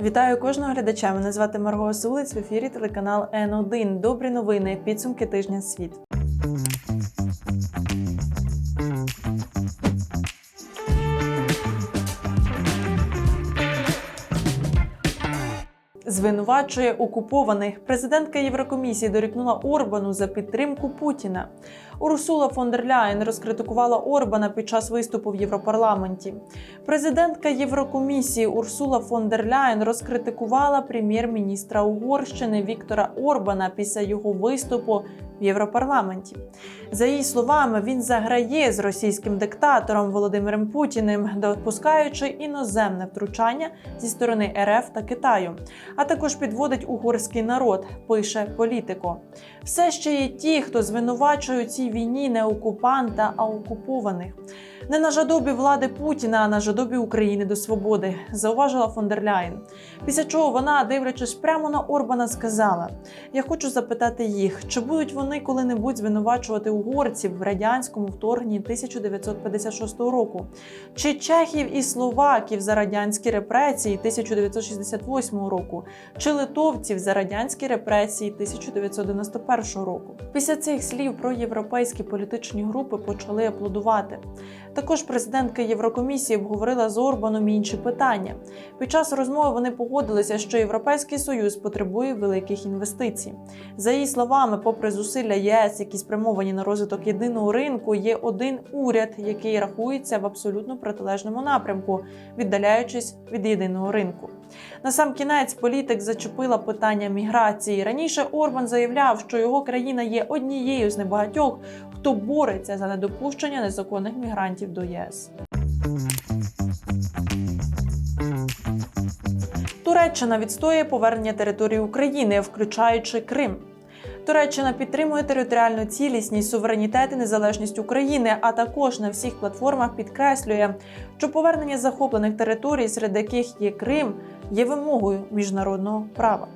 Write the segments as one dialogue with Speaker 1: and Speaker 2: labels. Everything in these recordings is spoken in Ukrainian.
Speaker 1: Вітаю кожного глядача. Мене звати Марго Сулиць в ефірі телеканал Н1. Добрі новини. Підсумки тижня світ. Звинувачує окупованих. Президентка Єврокомісії дорікнула Орбану за підтримку Путіна. Урсула фон дер Ляєн розкритикувала Орбана під час виступу в Європарламенті. Президентка Єврокомісії Урсула фон дер Ляєн розкритикувала прем'єр-міністра Угорщини Віктора Орбана після його виступу в Європарламенті. За її словами, він заграє з російським диктатором Володимиром Путіним, допускаючи іноземне втручання зі сторони РФ та Китаю, а також підводить угорський народ. Пише політико. Все ще є ті, хто звинувачує у цій війні не окупанта, а окупованих. Не на жадобі влади Путіна, а на жадобі України до свободи, зауважила фон. Після чого вона, дивлячись прямо на Орбана, сказала: Я хочу запитати їх, чи будуть вони коли-небудь звинувачувати угорців в радянському вторгненні 1956 року, чи чехів і словаків за радянські репресії 1968 року, чи литовців за радянські репресії 1991 року. Після цих слів про європейські політичні групи почали аплодувати. Також президентка Єврокомісії обговорила з Орбаном інші питання. Під час розмови вони погодилися, що Європейський Союз потребує великих інвестицій. За її словами, попри зусилля ЄС, які спрямовані на розвиток єдиного ринку, є один уряд, який рахується в абсолютно протилежному напрямку, віддаляючись від єдиного ринку. На сам кінець політик зачепила питання міграції. Раніше Орбан заявляв, що його країна є однією з небагатьох, хто бореться за недопущення незаконних мігрантів до ЄС. Туреччина відстоює повернення території України, включаючи Крим. Туреччина підтримує територіальну цілісність, суверенітет і незалежність України, а також на всіх платформах підкреслює, що повернення захоплених територій, серед яких є Крим, є вимогою міжнародного права.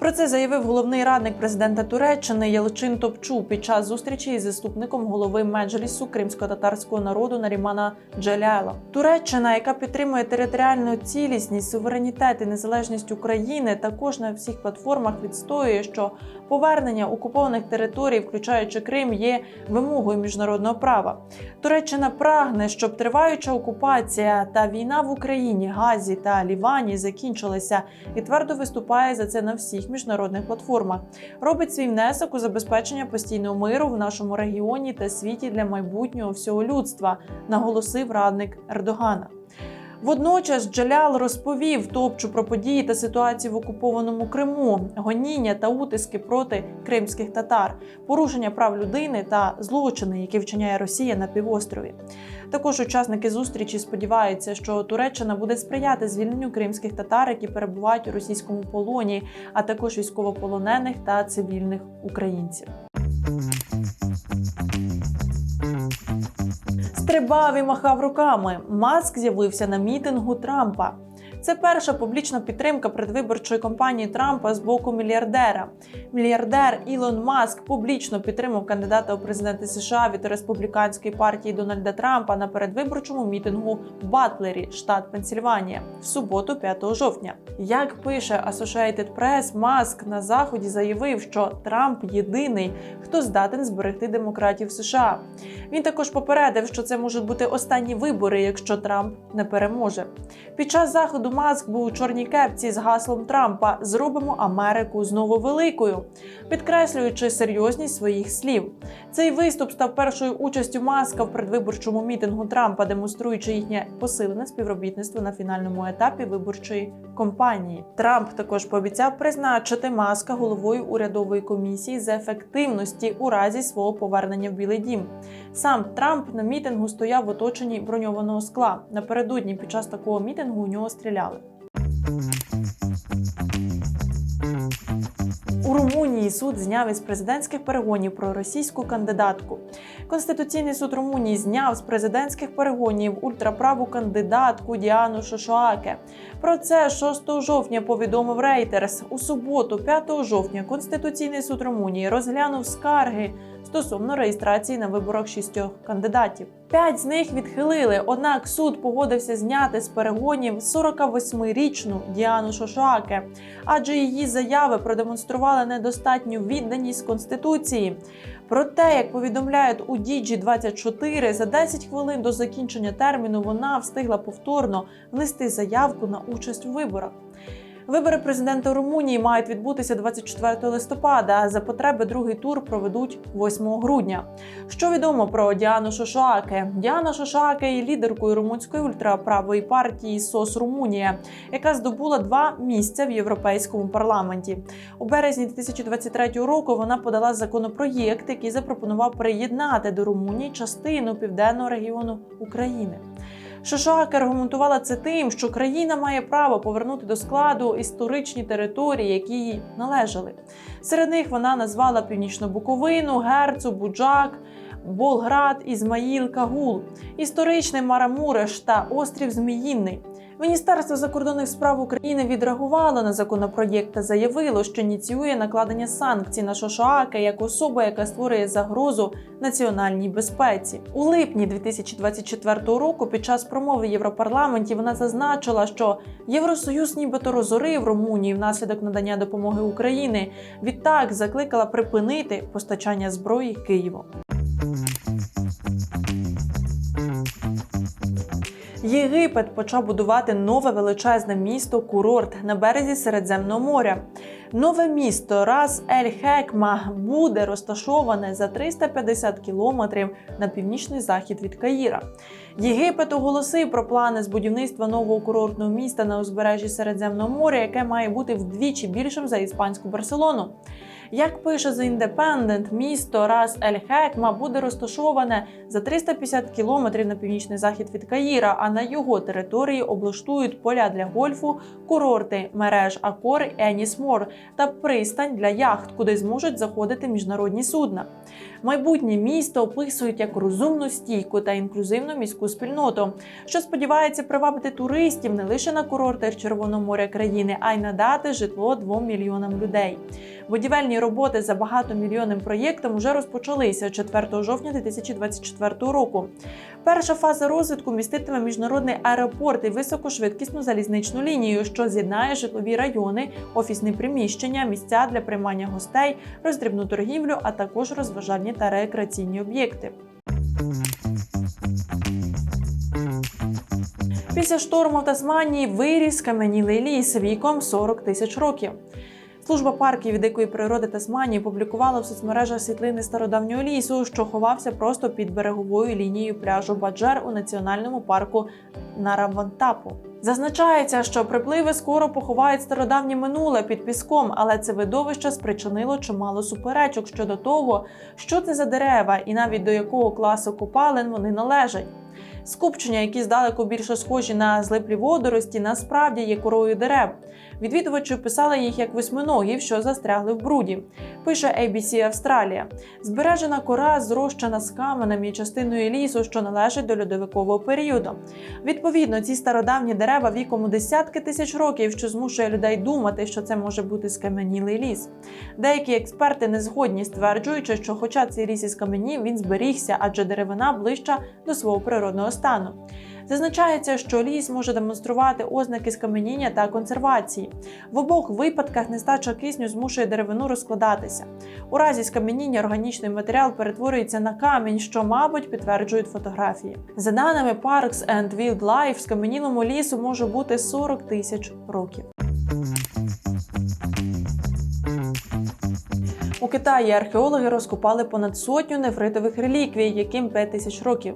Speaker 1: Про це заявив головний радник президента Туреччини Ялчин Топчу під час зустрічі із заступником голови Меджлісу кримсько-татарського народу Нарімана Джаляла. Туреччина, яка підтримує територіальну цілісність, суверенітет і незалежність України, також на всіх платформах відстоює, що повернення окупованих територій, включаючи Крим, є вимогою міжнародного права. Туреччина прагне, щоб триваюча окупація та війна в Україні, Газі та Лівані закінчилися і твердо виступає за це на всіх міжнародних платформах. Робить свій внесок у забезпечення постійного миру в нашому регіоні та світі для майбутнього всього людства, наголосив радник Ердогана. Водночас Джалял розповів топчу про події та ситуацію в окупованому Криму, гоніння та утиски проти кримських татар, порушення прав людини та злочини, які вчиняє Росія на півострові. Також учасники зустрічі сподіваються, що Туреччина буде сприяти звільненню кримських татар, які перебувають у російському полоні, а також військовополонених та цивільних українців. Стрибав і махав руками. Маск з'явився на мітингу Трампа. Це перша публічна підтримка предвиборчої кампанії Трампа з боку мільярдера. Мільярдер Ілон Маск публічно підтримав кандидата у президенти США від республіканської партії Дональда Трампа на передвиборчому мітингу в Батлері, штат Пенсільванія, в суботу, 5 жовтня. Як пише Associated Press, Маск на заході заявив, що Трамп єдиний, хто здатен зберегти демократів США. Він також попередив, що це можуть бути останні вибори, якщо Трамп не переможе. Під час заходу Маск був у чорній кепці з гаслом Трампа Зробимо Америку знову великою, підкреслюючи серйозність своїх слів. Цей виступ став першою участю Маска в предвиборчому мітингу Трампа, демонструючи їхнє посилене співробітництво на фінальному етапі виборчої кампанії. Трамп також пообіцяв призначити Маска головою урядової комісії з ефективності у разі свого повернення в Білий Дім. Сам Трамп на мітингу стояв в оточенні броньованого скла. Напередодні під час такого мітингу у нього стріляли. aula. У Румунії суд зняв із президентських перегонів про російську кандидатку. Конституційний суд Румунії зняв з президентських перегонів ультраправу кандидатку Діану Шошоаке. Про це 6 жовтня повідомив Рейтерс. У суботу, 5 жовтня, Конституційний суд Румунії розглянув скарги стосовно реєстрації на виборах шістьох кандидатів. П'ять з них відхилили, однак суд погодився зняти з перегонів 48-річну Діану Шошуаке, адже її заяви продемонстрували недостатню відданість конституції. Проте, як повідомляють у Діджі 24 за 10 хвилин до закінчення терміну вона встигла повторно внести заявку на участь у виборах. Вибори президента Румунії мають відбутися 24 листопада. а За потреби другий тур проведуть 8 грудня. Що відомо про Діану Шошуаке? Діана Шошуаке є лідеркою румунської ультраправої партії СОС Румунія, яка здобула два місця в європейському парламенті. У березні 2023 року вона подала законопроєкт, який запропонував приєднати до Румунії частину південного регіону України. Шошуаке аргументувала це тим, що країна має право повернути до складу історичні території, які їй належали. Серед них вона назвала Північну Буковину, Герцу, Буджак, Болград, Ізмаїл, Кагул, історичний Марамуреш та острів Зміїнний. Міністерство закордонних справ України відреагувало на законопроєкт та заявило, що ініціює накладення санкцій на Шошоаке як особа, яка створює загрозу національній безпеці. У липні 2024 року, під час промови в Європарламенті, вона зазначила, що Євросоюз нібито розорив Румунію внаслідок надання допомоги Україні. Відтак закликала припинити постачання зброї Києву. Єгипет почав будувати нове величезне місто курорт на березі Середземного моря. Нове місто Рас Ель Хекма буде розташоване за 350 кілометрів на північний захід від Каїра. Єгипет оголосив про плани з будівництва нового курортного міста на узбережжі Середземного моря, яке має бути вдвічі більшим за іспанську Барселону. Як пише The Independent, місто Рас Ель Хекма буде розташоване за 350 кілометрів на північний захід від Каїра, а на його території облаштують поля для гольфу, курорти, мереж Акор Енісмор та пристань для яхт, куди зможуть заходити міжнародні судна. Майбутнє місто описують як розумну стійку та інклюзивну міську спільноту, що сподівається привабити туристів не лише на курортах Червоного моря країни, а й надати житло двом мільйонам людей. Будівельні роботи за багатомільйонним проєктом вже розпочалися 4 жовтня 2024 року. Перша фаза розвитку міститиме міжнародний аеропорт і високошвидкісну залізничну лінію, що з'єднає житлові райони, офісні приміщення, місця для приймання гостей, роздрібну торгівлю, а також розважальні та рекреаційні об'єкти. Після шторму в Тасманії виріс кам'янілий ліс віком 40 тисяч років. Служба парків і дикої природи Тасманії публікувала в соцмережах світлини стародавнього лісу, що ховався просто під береговою лінією пляжу Баджер у національному парку Наравантапу. Зазначається, що припливи скоро поховають стародавнє минуле під піском, але це видовище спричинило чимало суперечок щодо того, що це за дерева і навіть до якого класу копалин вони належать. Скупчення, які здалеку більше схожі на злиплі водорості, насправді є корою дерев. Відвідувачі писали їх як восьминогів, що застрягли в бруді. Пише ABC Австралія. Збережена кора зрощена з каменем і частиною лісу, що належить до льодовикового періоду. Відповідно, ці стародавні дерева віком у десятки тисяч років, що змушує людей думати, що це може бути скам'янілий ліс. Деякі експерти не згодні, стверджуючи, що, хоча цей ліс із каменів, він зберігся, адже деревина ближча до свого природного стану. Зазначається, що ліс може демонструвати ознаки скам'яніння та консервації. В обох випадках нестача кисню змушує деревину розкладатися. У разі скам'яніння органічний матеріал перетворюється на камінь, що, мабуть, підтверджують фотографії. За даними Parks and Wildlife, скам'янілому лісу може бути 40 тисяч років. У Китаї археологи розкопали понад сотню нефритових реліквій, яким 5 тисяч років.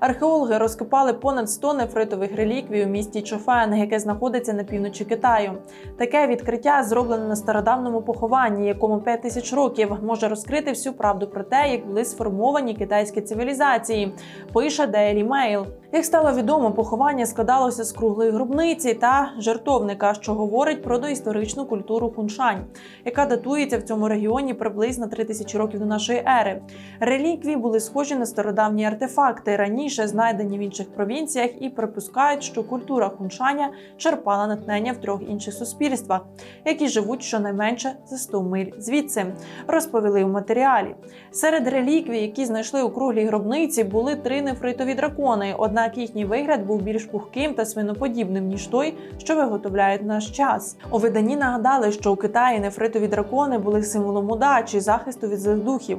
Speaker 1: Археологи розкопали понад 100 нефритових реліквій у місті Чофен, яке знаходиться на півночі Китаю. Таке відкриття зроблене на стародавному похованні, якому 5 тисяч років може розкрити всю правду про те, як були сформовані китайські цивілізації. Пише Daily Mail. Як стало відомо, поховання складалося з круглої гробниці та жертовника, що говорить про доісторичну культуру хуншань, яка датується в цьому регіоні приблизно 3000 років до нашої ери. Реліквії були схожі на стародавні артефакти, раніше знайдені в інших провінціях, і припускають, що культура хуншаня черпала натхнення в трьох інших суспільствах, які живуть щонайменше за 100 миль звідси. Розповіли у матеріалі. Серед реліквій, які знайшли у круглій гробниці, були три нефритові дракони. Однак їхній вигляд був більш пухким та свиноподібним ніж той, що виготовляють наш час. У виданні нагадали, що у Китаї нефритові дракони були символом удачі, захисту від злих духів.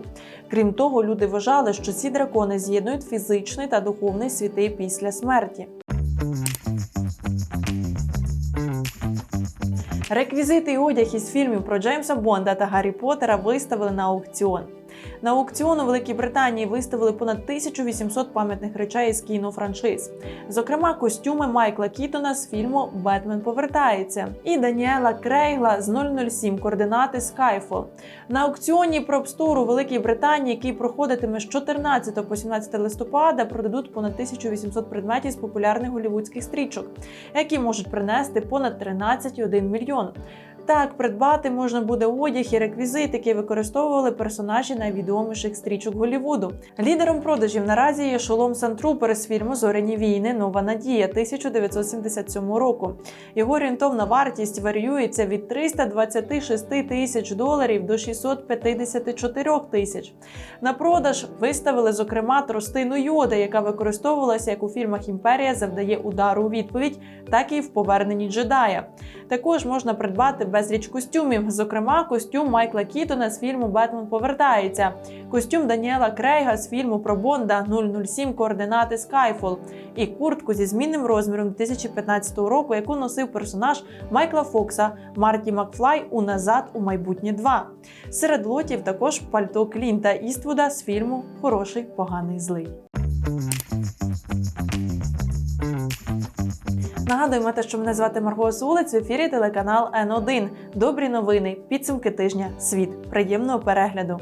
Speaker 1: Крім того, люди вважали, що ці дракони з'єднують фізичний та духовний світи після смерті. Реквізити і одяг із фільмів про Джеймса Бонда та Гаррі Поттера виставили на аукціон. На аукціон у Великій Британії виставили понад 1800 пам'ятних речей із кінофраншиз. Зокрема, костюми Майкла Кітона з фільму Бетмен повертається і Даніела Крейгла з 007 координати Skyfall. На аукціоні PropStore у Великій Британії, який проходитиме з 14 по 17 листопада, продадуть понад 1800 предметів з популярних голівудських стрічок, які можуть принести понад 13,1 мільйон. Так, придбати можна буде одяг і реквізит, які використовували персонажі найвідоміших стрічок Голлівуду. Лідером продажів наразі є шолом Сантрупер з фільму Зоряні війни. Нова надія 1977 року. Його орієнтовна вартість варіюється від 326 тисяч доларів до 654 тисяч. На продаж виставили зокрема тростину йоди, яка використовувалася як у фільмах Імперія завдає удару у відповідь, так і в поверненні джедая. Також можна придбати безліч костюмів, зокрема, костюм Майкла Кітона з фільму Бетмен повертається, костюм Даніела Крейга з фільму про Бонда 007 координати Skyfall і куртку зі змінним розміром 2015 року, яку носив персонаж Майкла Фокса Марті Макфлай у Назад у майбутнє 2. Серед лотів також пальто Клінта Іствуда з фільму Хороший, поганий злий. Нагадуємо те, що мене звати Марго Сулець в ефірі телеканал Н1. Добрі новини, підсумки тижня, світ. Приємного перегляду.